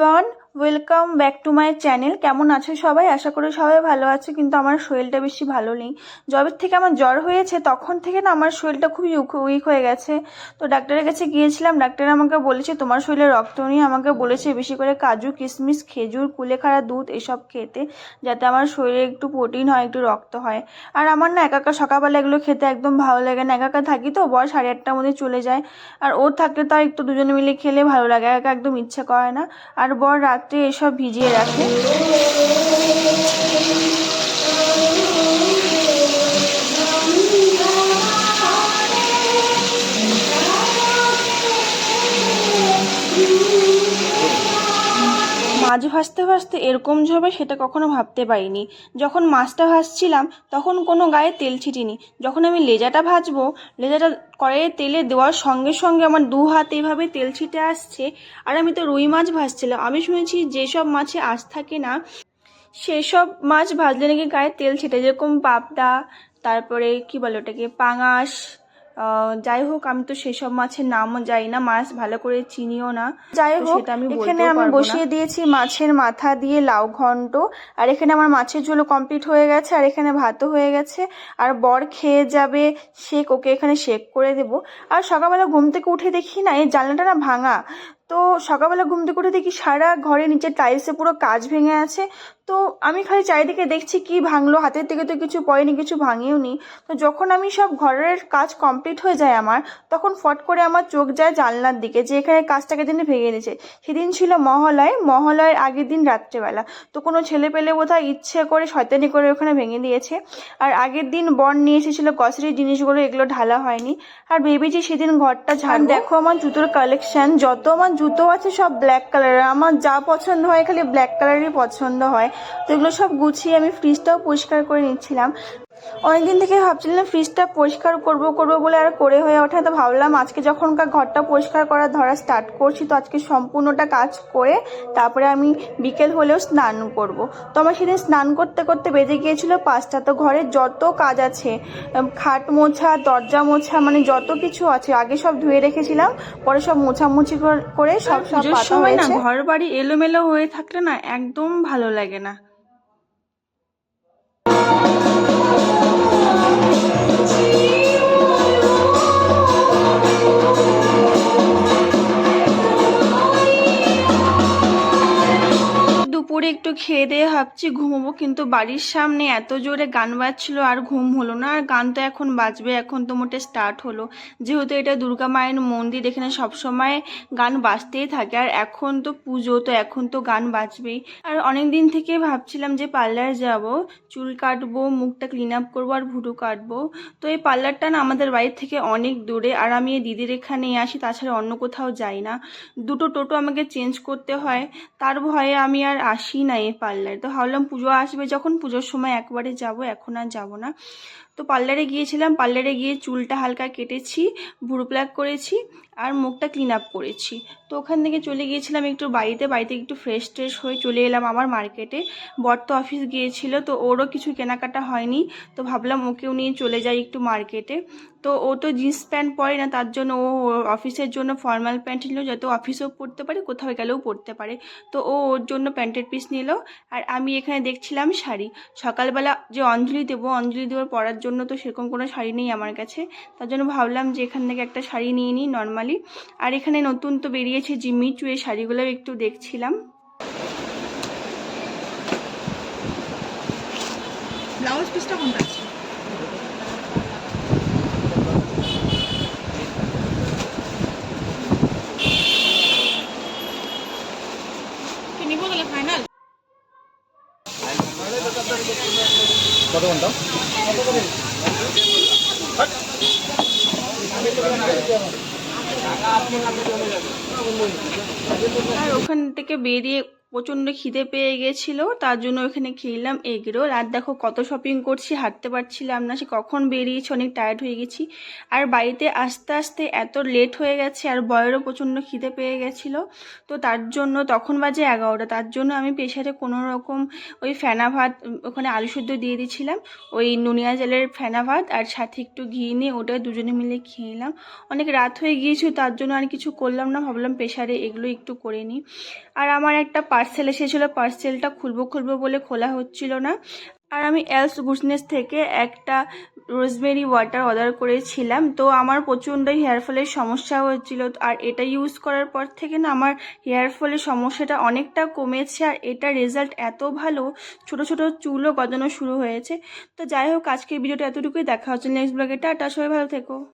everyone. Welcome back to my channel কেমন আছো সবাই? আশা করি সবাই ভালো আছে, কিন্তু আমার শরীরটা বেশি ভালো নেই। জবের থেকে আমার জ্বর হয়েছে, তখন থেকে না আমার শরীরটা খুবই উইক হয়ে গেছে। তো ডাক্তারের কাছে গিয়েছিলাম, ডাক্তার আমাকে বলেছে, তোমার শরীরে রক্ত নেই। আমাকে বলেছে, বেশি করে কাজু, কিশমিশ, খেজুর, কুলেখাড়া দুধ, এসব খেতে, যাতে আমার শরীরে একটু প্রোটিন হয়, একটু রক্ত হয়। আর আমার না একা একা সকালবেলা এগুলো খেতে একদম ভালো লাগে না। একা একা থাকি তো, বর সাড়ে আটটার মধ্যে চলে যায়। আর ওর থাকলে তো আর একটু দুজনে মিলে খেলে ভালো লাগে, একা একা একদম ইচ্ছে করে না। আর বর রাত্রে এসব ভিজিয়ে রাখে। মাছ ভাজতে ভাজতে এরকম ঝরবে সেটা কখনো ভাবতে পারিনি। যখন মাছটা ভাজছিলাম, তখন কোনো গায়ে তেল ছিটিনি। যখন আমি লেজাটা ভাজবো, লেজাটা কড়াইয়ে তেলে দেওয়ার সঙ্গে সঙ্গে আমার দু হাত এভাবে তেল ছিটে আসছে। আর আমি তো রুই মাছ ভাজছিলাম। আমি শুনেছি যেসব মাছে আঁশ থাকে না, সেসব মাছ ভাজলে নাকি গায়ে তেল ছিটে। যেরকম পাবদা, তারপরে কি বলে ওটাকে, পাঙাশ যাই হোক আমি তো সেসব মাছের নামও জানি না মাছ ভালো করে চিনিও না। যাই হোক আমি এখানে আমি বসিয়ে দিয়েছি মাছের মাথা দিয়ে লাউ ঘন্ট। আর এখানে আমার মাছের ঝোলও কমপ্লিট হয়ে গেছে আর এখানে ভাতও হয়ে গেছে। আর বর খেয়ে যাবে শেক ওকে এখানে শেক করে দেব। আর সকালবেলা ঘুম থেকে উঠে দেখি না এই জানলাটা না ভাঙা। তো সকালবেলা ঘুম থেকে উঠে দেখি সারা ঘরে নিচে টাইলসে পুরো কাজ ভেঙে আছে। তো আমি খালি চারিদিকে দেখছি কি ভাঙলো হাতের থেকে তো কিছু পড়েনি কিছু ভাঙেও নি তো যখন আমি সব ঘরের কাজ কমপ্লিট হয়ে যায় আমার তখন ফট করে আমার চোখ যায় জানলার দিকে যে এখানে কাজটাকে দিনে ভেঙে দিয়েছে। সেদিন ছিল মহালয় মহালয়ের আগের দিন রাত্রেবেলা। তো কোনো ছেলে পেলে বোধহয় ইচ্ছে করে শয়তানি করে ওখানে ভেঙে দিয়েছে। আর আগের দিন বন নিয়ে এসেছিল গ্রসারির জিনিসগুলো এগুলো ঢালা হয়নি। আর ভেবেছি সেদিন ঘরটা ঝাড় দেখো আমার জুতোর কালেকশন যত আমার জুতো আছে, সব ব্ল্যাক কালারের আমার যা পছন্দ হয়, খালি ব্ল্যাক কালারই পছন্দ হয়। তো এগুলো সব গুছিয়ে আমি ফ্রিজটাও পরিষ্কার করে নিচ্ছিলাম। অনেকদিন থেকে ভাবছিলাম ফ্রিজটা পরিষ্কার করব করব বলে আর করে হয়ে ওঠে। তো ভাবলাম। আজকে যখনকার ঘরটা পরিষ্কার করা ধরা স্টার্ট করছি তো আজকে সম্পূর্ণটা কাজ করে তারপরে আমি বিকেল হলেও স্নান করব। তো আমার সেদিন স্নান করতে করতে বেজে গিয়েছিল পাঁচটা। তো ঘরের যত কাজ আছে খাট মোছা দরজা মোছা মানে যত কিছু আছে আগে সব ধুয়ে রেখেছিলাম পরে সব মোছামুছি কর- করে সব সব সময় না ঘর বাড়ি এলোমেলো হয়ে থাকলে না একদম ভালো লাগে না। দুপুরে একটু খেয়ে দিয়ে ভাবছি, ঘুমোবো, কিন্তু বাড়ির সামনে এত জোরে গান বাজছিল আর ঘুম হলো না। আর গান তো এখন বাজবে, এখন তো মোটে স্টার্ট হলো। যেহেতু এটা দুর্গা মায়ের মন্দির, এখানে সবসময় গান বাজতেই থাকে। আর এখন তো পুজো, তো এখন তো গান বাজবেই। আর অনেক দিন থেকে ভাবছিলাম যে পার্লার যাব, চুল কাটবো, মুখটা ক্লিন আপ করব আর ভুরু কাটবো। তো এই পার্লারটা না আমাদের বাড়ির থেকে অনেক দূরে। আর আমি এই দিদির এখানে আসি, তাছাড়া অন্য কোথাও যাই না। দুটো টোটো আমাকে চেঞ্জ করতে হয়। তার ভয়ে আমি আর আসি না এই পার্লারে। তো ভাবলাম পুজো আসবে যখন, পুজোর সময় একবারে যাব, এখন আর যাব না। তো পার্লারে গিয়েছিলাম, পার্লারে গিয়ে চুলটা হালকা কেটেছি ভুরু প্লাক করেছি আর মুখটা ক্লিন আপ করেছি। তো ওখান থেকে চলে গিয়েছিলাম একটু বাড়িতে বাড়িতে একটু ফ্রেশ ট্রেশ হয়ে চলে এলাম আমার মার্কেটে বর তো অফিস গিয়েছিল, তো ওরও কিছু কেনাকাটা হয়নি। তো ভাবলাম ওকেও নিয়ে চলে যাই একটু মার্কেটে তো ও তো জিন্স প্যান্ট পরে না, তার জন্য ও অফিসের জন্য ফর্মাল প্যান্ট নিল, যাতে অফিসেও পরতে পারে, কোথাও গেলেও পরতে পারে। তো ও ওর জন্য প্যান্টের পিস নিল, আর আমি এখানে দেখছিলাম শাড়ি। সকালবেলা যে অঞ্জলি দেবো, অঞ্জলি দেওয়ার পরার জন্য তো সেরকম কোনো শাড়ি নেই আমার কাছে। তার জন্য ভাবলাম যে এখান থেকে একটা শাড়ি নিয়ে নিই নর্মালি আর এখানে নতুন তো বেরিয়েছে জিমিচু এই শাড়িগুলো একটু দেখছিলাম। ব্লাউজ পিসটা কোনটা আছে? কত ঘণ্টা? আর ওখান থেকে বেরিয়ে প্রচণ্ড খিদে পেয়ে গেছিল, তার জন্য ওখানে খেলাম এগ রোল আর দেখো কত শপিং করছি, হাঁটতে পারছিলাম না, সে কখন বেরিয়েছি, অনেক টায়ার্ড হয়ে গেছি। আর বাড়িতে আস্তে আস্তে এত লেট হয়ে গেছে, আর বয়েরও প্রচণ্ড খিদে পেয়ে গেছিল। তো তার জন্য তখন বাজে এগারোটা, তার জন্য আমি প্রেশারে কোনো রকম ওই ফেনা ভাত ওখানে আলু সেদ্ধ দিয়ে দিয়েছিলাম। ওই নুনিয়া জলের ফেনা ভাত আর সাথে একটু ঘি নিয়ে ওটা দুজনে মিলে খেয়ে নিলাম অনেক রাত হয়ে গিয়েছিল তার জন্য আর কিছু করলাম না, ভাবলাম প্রেশারে এগুলো একটু করে নিই। আর আমার একটা পার্সেল এসেছিল পার্সেলটা খুলবো খুলবো বলে খোলা হচ্ছিল না। আর আমি এলস গুডনেস থেকে একটা রোজমেরি ওয়াটার অর্ডার করেছিলাম। তো আমার প্রচণ্ড হেয়ার ফলের সমস্যা হচ্ছিল। আর এটা ইউজ করার পর থেকে না আমার হেয়ার ফলের সমস্যাটা অনেকটা কমেছে। আর এটা রেজাল্ট এত ভালো, ছোট ছোট চুলও গজানো শুরু হয়েছে। তো যাই হোক, আজকের ভিডিওটা এতটুকুই। দেখা হচ্ছে নেক্সট ব্লগে টাটা, সবাই ভালো থেকো।